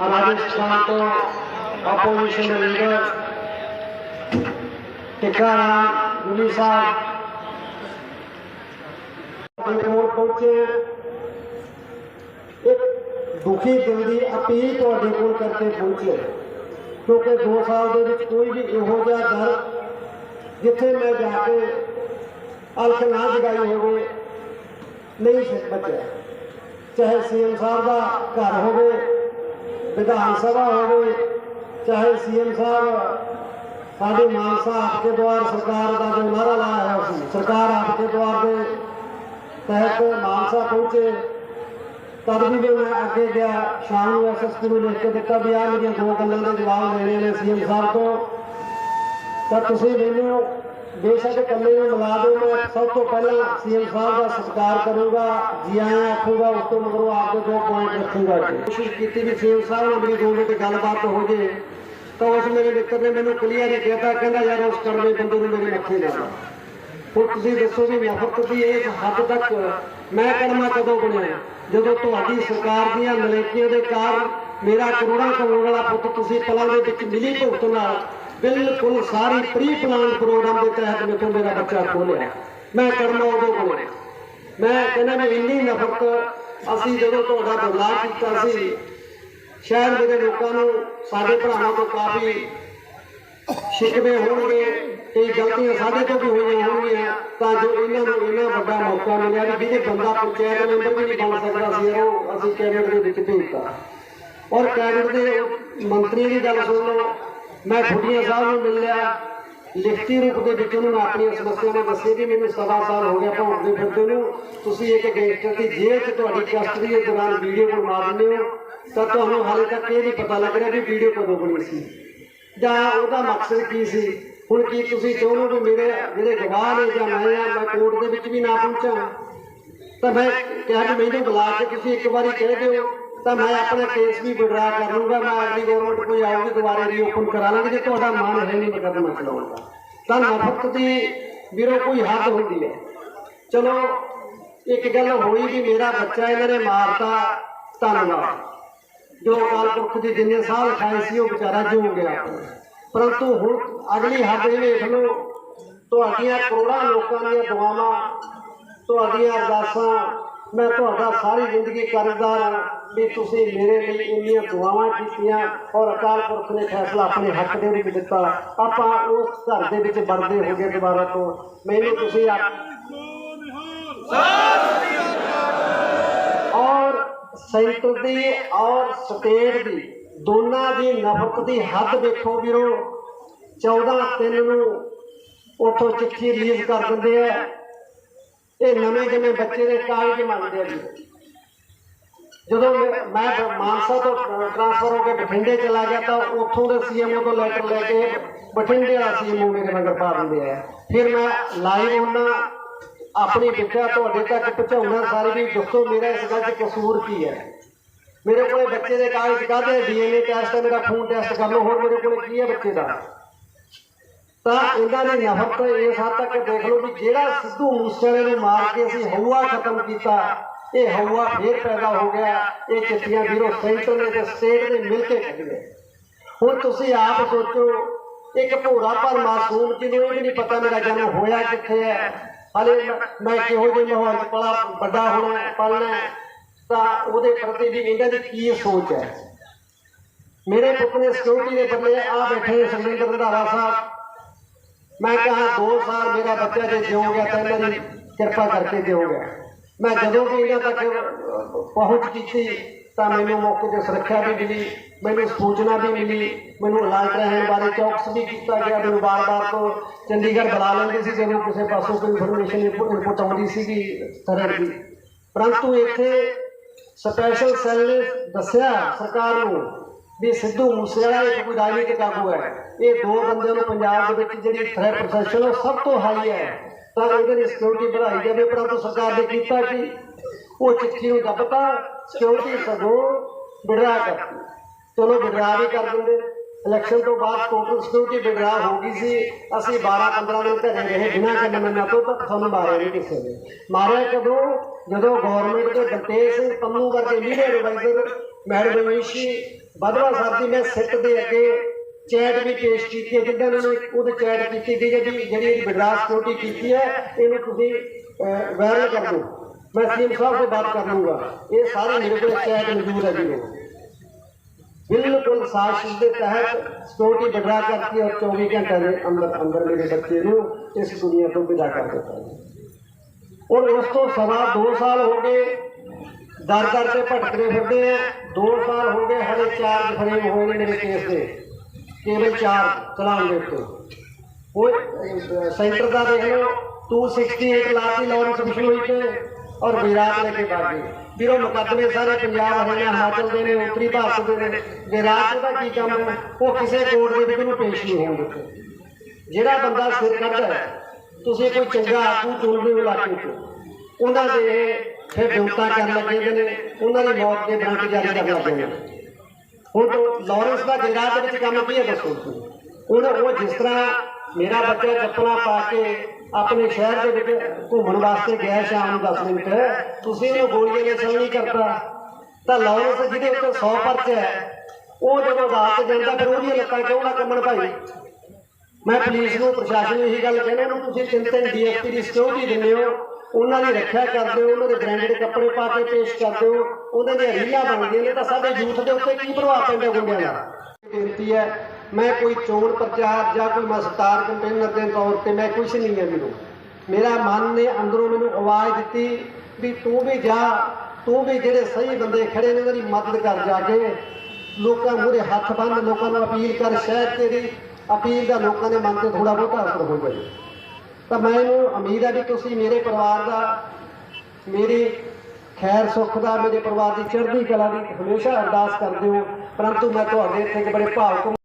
ਰਾਜਸਥਾਨ ਤੋਂ opposition leader ਟਿਕਾਣਾ ਗੁਲੀ ਸਾਹਿਬ ਪਹੁੰਚੇ। ਇੱਕ ਦੁਖੀ ਦਿਲ ਦੀ ਅਪੀਲ ਤੁਹਾਡੇ ਕੋਲ ਕਰਕੇ ਪਹੁੰਚੇ। ਕਿਉਂਕਿ 2 ਸਾਲ ਦੇ ਵਿੱਚ ਕੋਈ ਵੀ ਇਹੋ ਜਿਹਾ ਦਰ ਜਿੱਥੇ ਮੈਂ ਜਾ ਕੇ ਅਲਖ ਨਾ ਜਗਾਈ ਹੋਵੇ ਨਹੀਂ ਸਿੱਖ ਬਚਿਆ ਚਾਹੇ ਸੀਐਮ ਸਾਹਿਬ ਦਾ ਘਰ ਹੋਵੇ ਵਿਧਾਨ ਸਭਾ ਹੋਵੇ, ਚਾਹੇ ਸੀਐਮ ਸਾਹਿਬ, ਸਾਡੇ ਮਾਨਸਾ ਆਪਕੇ ਦੁਆਰ ਸਰਕਾਰ ਦਾ ਜੋ ਨਾਰਾ ਲਾਇਆ ਹੋਇਆ ਸੀ, ਸਰਕਾਰ ਆਪਕੇ ਦੁਆਰ ਦੇ ਤਹਿਤ ਮਾਨਸਾ ਪਹੁੰਚੇ, ਤਦ ਵੀ ਮੈਂ ਅੱਗੇ ਗਿਆ, ਸ਼ਾਮ ਨੂੰ ਐਸਐਸਪੀ ਨੂੰ ਲਿਖ ਕੇ ਦਿੱਤਾ ਵੀ ਆਹ ਮੇਰੀਆਂ ਦੋ ਗੱਲਾਂ ਦੇ ਜਵਾਬ ਲੈਣੇ ਨੇ ਸੀਐਮ ਸਾਹਿਬ ਤੋਂ। ਤਾਂ ਤੁਸੀਂ ਮੈਨੂੰ ਬੇਸ਼ੱਕ ਇਕੱਲੇ ਨੂੰ ਮਿਲਾ ਸਭ ਤੋਂ ਪਹਿਲਾਂ ਸੀਐਮ ਸਾਹਿਬ ਦਾ ਸਤਿਕਾਰ ਕਰੂੰਗਾ, ਜੀ ਆਇਆਂ ਆਖੂੰਗਾ ਉਸ ਤੋਂ ਮਗਰੋਂ ਆਪਦੇ ਦੋ ਪੁਆਇੰਟ ਰੱਖੂੰਗਾ ਕੋਸ਼ਿਸ਼ ਕੀਤੀ ਵੀ ਸੀਐਮ ਸਾਹਿਬ ਨਾਲ ਮੇਰੀ ਦੋ ਮਿੰਟ ਗੱਲਬਾਤ ਹੋ ਜੇ, ਤਾਂ ਉਸ ਮੇਰੇ ਮਿੱਤਰ ਨੇ ਮੈਨੂੰ ਕਲੀਅਰ ਹੀ ਕਹਿਤਾ ਕਹਿੰਦਾ ਯਾਰ ਉਸ ਕੜਵੇ ਬੰਦੇ ਨੂੰ ਮੇਰੇ ਮੱਥੇ ਲਾ। ਹੁਣ ਤੁਸੀਂ ਦੱਸੋ ਵੀ ਨਫ਼ਰਤ ਦੀ ਇਸ ਹੱਦ ਤੱਕ ਮੈਂ ਕਰਮਾ ਕਦੋਂ ਬਣਿਆ? ਜਦੋਂ ਤੁਹਾਡੀ ਸਰਕਾਰ ਦੀਆਂ ਨਲੇਕੀਆਂ ਦੇ ਕਾਰਨ ਮੇਰਾ ਕਰੋੜਾਂ ਕਰੋੜ ਵਾਲਾ ਪੁੱਤ ਤੁਸੀਂ ਪਲਾਂ ਦੇ ਵਿੱਚ ਮਿਲੀ ਭੁਗਤ ਨਾਲ ਬਿਲਕੁਲ ਸਾਰੀ ਪ੍ਰੀ ਪਲਾਨ ਪ੍ਰੋਗਰਾਮ ਦੇ ਤਹਿਤ ਮੇਰਾ ਬੱਚਾ ਖੋਲਿਆ ਮੈਂ ਕਰਨਾ ਉਦੋਂ ਬਣਿਆ ਮੈਂ ਕਹਿੰਦਾ ਵੀ ਇੰਨੀ ਨਫ਼ਰਤ ਅਸੀਂ ਜਦੋਂ ਤੁਹਾਡਾ ਬਦਲਾਅ ਕੀਤਾ ਸੀ, ਸ਼ਹਿਰ ਦੇ ਲੋਕਾਂ ਨੂੰ, ਸਾਡੇ ਭਰਾਵਾਂ ਤੋਂ ਕਾਫੀ ਸ਼ਿਕਵੇ ਹੋਣਗੇ, ਕਈ ਗਲਤੀਆਂ ਸਾਡੇ ਤੋਂ ਵੀ ਹੋਈਆਂ ਹੋਣਗੀਆਂ, ਤਾਂ ਜੋ ਇਹਨਾਂ ਨੂੰ ਇੰਨਾ ਵੱਡਾ ਮੌਕਾ ਮਿਲਿਆ ਵੀ ਜਿਹਦੇ ਬੰਦਾ ਪੰਚਾਇਤ ਮੈਂਬਰ ਵੀ ਨਹੀਂ ਬਣ ਸਕਦਾ ਸੀ ਉਹ ਅਸੀਂ ਕੈਬਨਿਟ ਦੇ ਵਿੱਚ ਭੇਜਤਾ। ਔਰ ਕੈਬਨਿਟ ਦੇ ਮੰਤਰੀ ਦੀ ਗੱਲ ਸੁਣ ਲਓ, ਮੈਂ ਖੁੱਡੀਆਂ ਸਾਹਿਬ ਨੂੰ ਮਿਲਿਆ ਲਿਖਤੀ ਰੂਪ ਦੇ ਵਿੱਚ ਉਹਨਾਂ ਨੂੰ ਆਪਣੀਆਂ ਸਮੱਸਿਆਵਾਂ ਦੱਸੀ ਵੀ ਮੈਨੂੰ ਸਵਾ ਸਾਲ ਹੋ ਗਿਆ ਭੌਂਕਦੇ ਫਿਰਦੇ ਨੂੰ। ਤੁਸੀਂ ਇੱਕ ਗੈਂਗਸਟਰ ਦੀ ਜੇਲ੍ਹ 'ਚ ਤੁਹਾਡੀ ਕਸਟਡੀ ਦੇ ਦੌਰਾਨ ਵੀਡੀਓ ਬਣਾ ਦਿੰਦੇ ਹੋ। ਤਾਂ ਤੁਹਾਨੂੰ ਹਾਲੇ ਤੱਕ ਇਹ ਨਹੀਂ ਪਤਾ ਲੱਗ ਰਿਹਾ ਵੀ ਵੀਡੀਓ ਕਦੋਂ ਬਣੀ ਸੀ। ਜਾਂ ਉਹਦਾ ਮਕਸਦ ਕੀ ਸੀ? ਹੁਣ ਕੀ ਤੁਸੀਂ ਚਾਹੁੰਦੇ ਹੋ ਵੀ ਮੇਰੇ ਜਿਹੜੇ ਗਵਾਹ ਨੇ ਜਾਂ ਮੈਂ ਆ, ਮੈਂ ਕੋਰਟ ਦੇ ਵਿੱਚ ਵੀ ਨਾ ਪਹੁੰਚਾਂ? ਤਾਂ ਮੈਂ ਕਿਹਾ ਕਿ ਮੈਨੂੰ ਬੁਲਾ ਕੇ ਤੁਸੀਂ ਇੱਕ ਵਾਰੀ ਕਹਿ ਦਿਓ। ਤਾਂ ਮੈਂ ਆਪਣਾ ਕੇਸ ਵੀ ਵਿਡਰਾ ਕਰ ਲੂੰਗਾ ਮੈਂ ਅਗਲੀ ਗਵਰਨਮੈਂਟ ਕੋਈ ਆਊਗੀ, ਦੁਬਾਰਾ ਰੀਓਪਨ ਕਰਾ ਲਾਂਗੇ ਜੇ ਤੁਹਾਡਾ ਮਨ ਹੈ ਨਹੀਂ ਮੁਕੱਦਮਾ ਚਲਾਉਣ ਦਾ। ਤਾਂ ਨਫ਼ਰਤ ਦੀ ਵੀਰੋ ਕੋਈ ਹੱਦ ਹੁੰਦੀ ਹੈ। ਚਲੋ, ਇੱਕ ਗੱਲ ਹੋਈ ਵੀ ਮੇਰਾ ਬੱਚਾ ਇਹਨਾਂ ਨੇ ਮਾਰਤਾ, ਧੰਨਵਾਦ। ਜੋ ਅਕਾਲ ਪੁਰਖ ਦੀ ਜਿੰਨੇ ਸਾਹ ਲਿਖਾਏ ਸੀ, ਉਹ ਵਿਚਾਰਾ ਜੋ ਗਿਆ। ਪਰੰਤੂ ਹੁਣ ਅਗਲੀ ਹੱਦ ਇਹ ਵੇਖ ਲਓ, ਤੁਹਾਡੀਆਂ ਕਰੋੜਾਂ ਲੋਕਾਂ ਦੀਆਂ ਦੁਆਵਾਂ, ਤੁਹਾਡੀਆਂ ਅਰਦਾਸਾਂ ਮੈਂ ਤੁਹਾਡਾ ਸਾਰੀ ਜ਼ਿੰਦਗੀ ਕਰਜ਼ਦਾਰ ਹਾਂ ਵੀ ਤੁਸੀਂ ਮੇਰੇ ਲਈ ਇੰਨੀਆਂ ਦੁਆਵਾਂ ਕੀਤੀਆਂ ਔਰ ਅਕਾਲ ਪੁਰਖ ਨੇ ਫੈਸਲਾ ਆਪਣੇ ਹੱਕ ਦੇ ਵਿੱਚ ਦਿੱਤਾ। ਆਪਾਂ ਉਸ ਘਰ ਦੇ ਵਿੱਚ ਵੜਦੇ ਹੋ ਗਏ ਦੁਬਾਰਾ ਤੋਂ। ਮੈਨੂੰ ਤੁਸੀਂ ਔਰ ਸੈਂਟਰ ਦੀ ਔਰ ਸਟੇਟ ਦੀ, ਦੋਨਾਂ ਦੀ ਨਫ਼ਰਤ ਦੀ ਹੱਦ ਵੇਖੋ ਵੀਰੋ। 14 ਤਿੰਨ ਨੂੰ ਉਥੋਂ ਚਿੱਠੀ ਰਿਲੀਜ਼ ਕਰ ਦਿੰਦੇ ਆ। ਇਹ ਨਵੇਂ ਜਿਵੇਂ ਬੱਚੇ ਦੇ ਕਾਗਜ਼ ਮੰਗਦੇ ਆ ਜੀ। ਜਦੋਂ ਮੈਂ ਮਾਨਸਾ ਤੋਂ ਟ੍ਰਾਂਸਫਰ ਹੋ ਕੇ ਬਠਿੰਡੇ ਚਲਾ ਗਿਆ ਤਾਂ ਉੱਥੋਂ ਦੇ ਸੀਐਮਓ ਤੋਂ ਲੈਟਰ ਲੈ ਕੇ ਬਠਿੰਡੇ ਵਾਲਾ ਸੀਐਮਓ ਮੇਰੇ ਨਗਰ ਪਾ ਦਿੰਦੇ ਆ। ਫਿਰ ਮੈਂ ਲਾਈਵ ਹੁੰਦਾ ਆਪਣੀ ਵਿਖਿਆ ਤੁਹਾਡੇ ਤੱਕ ਪਹੁੰਚਾਉਣਾ, ਸਾਰੇ ਵੀ ਦੱਸੋ ਮੇਰਾ ਇਸ ਗੱਲ 'ਚ ਕਸੂਰ ਕੀ ਹੈ। ਮੇਰੇ ਕੋਲੇ ਬੱਚੇ ਦੇ ਕਾਗਜ਼ ਕਾਹਦੇ ਡੀਐਨਏ ਟੈਸਟ ਹੈ ਮੇਰਾ ਖੂਨ ਟੈਸਟ ਕਰ ਲਓ, ਹੋਰ ਮੇਰੇ ਕੋਲੇ ਕੀ ਹੈ ਬੱਚੇ ਦਾ? ਤਾਂ ਇਹਨਾਂ ਨੇ ਨਫ਼ਰਤ ਇਸ ਹੱਦ ਤੱਕ ਦੇਖ ਲਓ ਵੀ ਜਿਹੜਾ ਸਿੱਧੂ ਮੂਸੇਵਾਲੇ ਨੂੰ ਮਾਰ ਕੇ ਅਸੀਂ ਹਊਆ ਖਤਮ ਕੀਤਾ ਇਹ ਹਊਆ ਫੇਰ ਪੈਦਾ ਹੋ ਗਿਆ ਇਹ ਚਿੱਠੀਆਂ ਵੀਰੋ ਸੈਂਟਰ ਨੇ ਤੇ ਸਟੇਟ ਨੇ ਮਿਲ ਕੇ ਕੱਢੀਆਂ ਹੁਣ ਤੁਸੀਂ ਆਪ ਸੋਚੋ ਇੱਕ ਭੋਰਾ ਪਰ ਮਾਸੂਮ ਜਿਹਨੂੰ ਇਹ ਵੀ ਨਹੀਂ ਪਤਾ ਮੇਰਾ ਜਨਮ ਹੋਇਆ ਕਿੱਥੇ ਹੈ। ਹਲੇ ਮੈਂ- ਕਿਹੋ ਜਿਹੇ ਮਾਹੌਲ 'ਚ ਪਲਾ ਵੱਡਾ ਹੋਣਾ ਪਲਣਾ ਤਾਂ ਉਹਦੇ ਪ੍ਰਤੀ ਵੀ ਇਹਨਾਂ ਦੀ ਕੀ ਸੋਚ ਹੈ? ਮੇਰੇ ਪੁੱਤ ਨੇ ਸਿਕਿਉਰਿਟੀ ਦੇ ਬੰਦੇ ਆ ਬੈਠੇ ਨੇ ਸੁਰਿੰਦਰ ਰੰਧਾਵਾ ਸਾਹਿਬ। ਮੈਂ ਕਹਾ 2 ਸਾਲ ਮੇਰਾ ਬੱਚਾ ਜੇ ਜਿਉ ਤਾਂ ਇਹਨਾਂ ਦੀ ਕਿਰਪਾ ਕਰਕੇ ਜਿਉ ਮੈਂ ਜਦੋਂ ਵੀ ਇਹਨਾਂ ਤੱਕ ਪਹੁੰਚ ਕੀਤੀ, ਤਾਂ ਮੈਨੂੰ ਮੌਕੇ ਤੇ ਸੁਰੱਖਿਆ ਵੀ ਮਿਲੀ, ਮੈਨੂੰ ਸੂਚਨਾ ਵੀ ਮਿਲੀ, ਮੈਨੂੰ ਅਲਰਟ ਰਹਿਣ ਬਾਰੇ ਚੌਕਸ ਵੀ ਕੀਤਾ ਗਿਆ, ਮੈਨੂੰ ਬਾਰ-ਬਾਰ ਤੋਂ ਚੰਡੀਗੜ੍ਹ ਬੁਲਾ ਲੈਂਦੇ ਸੀ, ਜਦੋਂ ਕਿਸੇ ਪਾਸੋਂ ਕੋਈ ਇਨਫੋਰਮੇਸ਼ਨ ਇਨਪੁਟ ਆਉਂਦੀ ਸੀਗੀ ਤਰ੍ਹਾਂ ਦੀ ਪਰੰਤੂ ਇੱਥੇ ਸਪੈਸ਼ਲ ਸੈੱਲ ਨੇ ਦੱਸਿਆ ਸਰਕਾਰ ਨੂੰ ਵੀ ਸਿੱਧੂ ਮੂਸੇਵਾਲਾ ਇੱਕ ਕੋਈ ਰਾਜਨੀਤਿਕ ਆਗੂ ਹੈ। ਇਹ ਦੋ ਬੰਦਿਆਂ ਨੂੰ ਪੰਜਾਬ ਦੇ ਵਿੱਚ ਜਿਹੜੀ ਥ੍ਰੈਟ ਪ੍ਰੋਫੈਸ਼ਨ ਉਹ ਸਭ ਤੋਂ ਹਾਈ ਹੈ। ਤਾਂ ਇਹਦੇ ਲਈ ਸਿਕਿਉਰਿਟੀ ਵਧਾਈ ਜਾਵੇ, ਪਰੰਤੂ ਸਰਕਾਰ ਨੇ ਕੀਤਾ ਕਿ? ਉਹ ਚਿੱਠੀ ਨੂੰ ਦੱਬਤਾ ਸਿਕਿਉਰਿਟੀ ਸਗੋਂ ਵਿਡਰਾ ਕਰਤੀ। ਚਲੋ ਵਿਡਰਾ ਵੀ ਕਰ ਦਿੰਦੇ। ਇਲੈਕਸ਼ਨ ਤੋਂ ਬਾਅਦ ਟੋਟਲ ਸਿਕਿਉਰਿਟੀ ਵਿਡਰਾ ਹੋ ਗਈ ਸੀ। ਅਸੀਂ 12 15 ਦਿਨ ਘਰੇ ਰਹੇ ਬਿਨਾਂ ਕੰਨ ਮੰਨਾ ਤੋਂ ਤੱਕ ਸਾਨੂੰ ਮਾਰਿਆ ਨਹੀਂ ਕਿਸੇ ਨੇ। ਮਾਰਿਆ ਕਦੋਂ? ਜਦੋਂ ਗਵਰਨਮੈਂਟ ਦੇ ਬਲਤੇਜ ਸਿੰਘ ਪੰਨੂ ਵਰਗੇ ਲੀਡਰ ਐਡਵਾਈਜ਼ਰ ਮੈਡਮ ਮਨੀਸ਼ੀ ਬਦਵਾ ਸਾਹਿਬ ਦੀ ਮੈਂ ਸਿੱਟ ਦੇ ਅੱਗੇ ਚੈਟ ਵੀ ਪੇਸ਼ ਕੀਤੀ ਹੈ, ਜਿੱਦਾਂ ਉਹਨਾਂ ਨੇ ਉਹਦੇ ਚੈਟ ਕੀਤੀ ਗਈ ਹੈ ਜਿਹੜੀ ਇਹਦੀ ਵਿਡਰਾਸ ਕੀਤੀ ਹੈ, ਇਹਨੂੰ ਤੁਸੀਂ ਵਾਇਰਲ ਕਰ ਦਿਓ। ਮੈਂ ਸੀਐਮ ਸਾਹਿਬ ਤੋਂ ਬਾਤ ਕਰ ਲੂੰਗਾ ਇਹ ਸਾਰੇ ਮੇਰੇ ਕੋਲ ਚੈਟ ਮੌਜੂਦ ਹੈ ਜੀ ਬਿਲਕੁਲ ਸਾਜ਼ਿਸ਼ ਦੇ ਤਹਿਤ ਸਿਕਿਉਰਿਟੀ ਵਿਡਰਾ ਕਰਤੀ ਔਰ 24 ਘੰਟੇ ਦੇ ਅੰਦਰ ਅੰਦਰ ਮੇਰੇ ਬੱਚੇ ਨੂੰ ਇਸ ਦੁਨੀਆ ਤੋਂ ਵਿਦਾ ਕਰ ਦਿੱਤਾ ਔਰ ਉਸ ਤੋਂ ਸਵਾ 2 ਸਾਲ ਹੋ ਗਏ ਦਰ ਦਰ ਤੇ ਭਟਕਦੇ ਫਿਰਦੇ ਆ। 2 ਸਾਲ ਹੋ ਗਏ, ਹਲੇ ਚਾਰਜ ਫਰੇਮ ਹੋਏ ਨੇ ਮੇਰੇ ਕੇਸ ਦੇ। ਕੇਵਲ ਚਾਰ ਚਲਾਉਣ ਦੇ ਉੱਤੇ। ਉਹ ਸੈਂਟਰ ਦਾ ਦੇਖ ਲਓ 268 ਲਾਤੀ ਲਾਰੈਂਸ ਬਿਸ਼ਨੋਈ ਤੇ, ਔਰ ਵਿਰਾਟ ਲੈ ਕੇ ਬਾਗੀ ਵੀਰੋ, ਮੁਕੱਦਮੇ ਸਾਰੇ ਪੰਜਾਬ ਹਰਿਆਣਾ ਹਿਮਾਚਲ ਦੇ ਨੇ, ਉੱਤਰੀ ਭਾਰਤ ਦੇ ਨੇ। ਵਿਰਾਟ ਦਾ ਕੀ ਕੰਮ ਹੈ? ਉਹ ਕਿਸੇ ਕੋਰਟ ਦੇ ਵਿੱਚ ਉਹਨੂੰ ਪੇਸ਼ ਨਹੀਂ ਹੋਣ ਦਿੱਤੇ। ਜਿਹੜਾ ਬੰਦਾ ਸਿਰ ਕੱਢਦਾ ਤੁਸੀਂ ਕੋਈ ਚੰਗਾ ਆਗੂ ਚੁਣਦੇ ਹੋ ਇਲਾਕੇ 'ਚ। ਉਹਨਾਂ ਦੇ ਫਿਰ ਬਿਉਂਤਾਂ ਕਰਨ ਲੱਗੇ ਨੇ ਉਹਨਾਂ ਦੀ ਮੌਤ ਦੇ ਵਾਰੰਟ ਜਾਰੀ ਕਰਨ ਲੱਗੇ ਨੇ। ਹੁਣ ਲਾਰੈਂਸ ਦਾ ਗਿਰਾਜ ਦੇ ਵਿੱਚ ਕੰਮ ਕੀ ਹੈ ਦੱਸੋ? ਤੁਸੀਂ ਉਹ ਜਿਸ ਤਰ੍ਹਾਂ ਮੇਰਾ ਬੱਚਾ ਚੱਪਲਾਂ ਪਾ ਕੇ ਆਪਣੇ ਸ਼ਹਿਰ ਦੇ ਵਿੱਚ ਘੁੰਮਣ ਵਾਸਤੇ ਗਿਆ ਸ਼ਾਮ ਨੂੰ 10 ਮਿੰਟ, ਤੁਸੀਂ ਉਹਨੂੰ ਗੋਲੀਆਂ ਨਾਲ ਸਹੀ ਨਹੀਂ ਕਰਤਾ। ਤਾਂ ਲਾਰੈਂਸ ਜਿਹਦੇ ਉੱਤੇ 100 ਪਰਚਾ ਹੈ, ਉਹ ਜਦੋਂ ਅਦਾਲਤ ਜਾਂਦਾ ਫਿਰ ਉਹਦੀਆਂ ਲੱਤਾਂ ਕਿਉਂ ਨਾ ਕੰਮਣ ਭਾਈ? ਮੈਂ ਪੁਲਿਸ ਨੂੰ, ਪ੍ਰਸ਼ਾਸਨ ਨੂੰ ਇਹੀ ਗੱਲ ਕਹਿੰਦਾ ਨੂੰ ਤੁਸੀਂ ਤਿੰਨ ਤਿੰਨ ਡੀਐਸਪੀ ਦੀ ਸਿਕਿਉਰਿਟੀ ਦਿੰਦੇ ਹੋ। ਉਹਨਾਂ ਦੀ ਰੱਖਿਆ ਕਰਦੇ ਹੋ, ਉਹਨਾਂ ਦੇ ਬ੍ਰਾਂਡਡ ਕੱਪੜੇ ਪਾ ਕੇ ਪੇਸ਼ ਕਰਦੇ ਹੋ ਉਹਨਾਂ ਦੀਆਂ ਰੀਲਾਂ ਬਣਦੀਆਂ ਨੇ ਤਾਂ ਸਾਡੇ ਯੂਥ ਦੇ ਉੱਤੇ ਕੀ ਪ੍ਰਭਾਵ ਪੈਂਦਾ ਗੁੰਡਿਆਂ ਦਾ? ਬੇਨਤੀ ਹੈ, ਮੈਂ ਕੋਈ ਚੋਣ ਪ੍ਰਚਾਰ ਜਾਂ ਕੋਈ ਮਸਤਾਰ ਕੰਪੇਨਰ ਦੇ ਤੌਰ ਤੇ ਮੈਂ ਕੁਝ ਨਹੀਂ ਹੈ ਮੈਨੂੰ। ਮੇਰਾ ਮਨ ਨੇ ਅੰਦਰੋਂ ਮੈਨੂੰ ਆਵਾਜ਼ ਦਿੱਤੀ ਵੀ ਤੂੰ ਵੀ ਜਾ, ਤੂੰ ਵੀ ਜਿਹੜੇ ਸਹੀ ਬੰਦੇ ਖੜੇ ਨੇ ਉਹਨਾਂ ਦੀ ਮਦਦ ਕਰ ਜਾ ਕੇ। ਲੋਕਾਂ ਮੂਹਰੇ ਹੱਥ ਬੰਨ ਲੋਕਾਂ ਨੂੰ ਅਪੀਲ ਕਰ ਸ਼ਾਇਦ ਤੇਰੀ ਅਪੀਲ ਦਾ ਲੋਕਾਂ ਦੇ ਮਨ ਤੇ ਥੋੜਾ ਬਹੁਤਾ ਅਸਰ ਹੋ ਤਾਂ ਮੈਨੂੰ ਉਮੀਦ ਹੈ ਵੀ ਤੁਸੀਂ ਮੇਰੇ ਪਰਿਵਾਰ ਦਾ, ਮੇਰੇ ਖੈਰ ਸੁੱਖ ਦਾ, ਮੇਰੇ ਪਰਿਵਾਰ ਦੀ ਚੜ੍ਹਦੀ ਕਲਾ ਦੀ ਹਮੇਸ਼ਾ ਅਰਦਾਸ ਕਰਦੇ ਹੋ, ਪਰੰਤੂ ਮੈਂ ਤੁਹਾਡੇ ਇੱਥੇ ਇੱਕ ਬੜੇ ਭਾਵਕ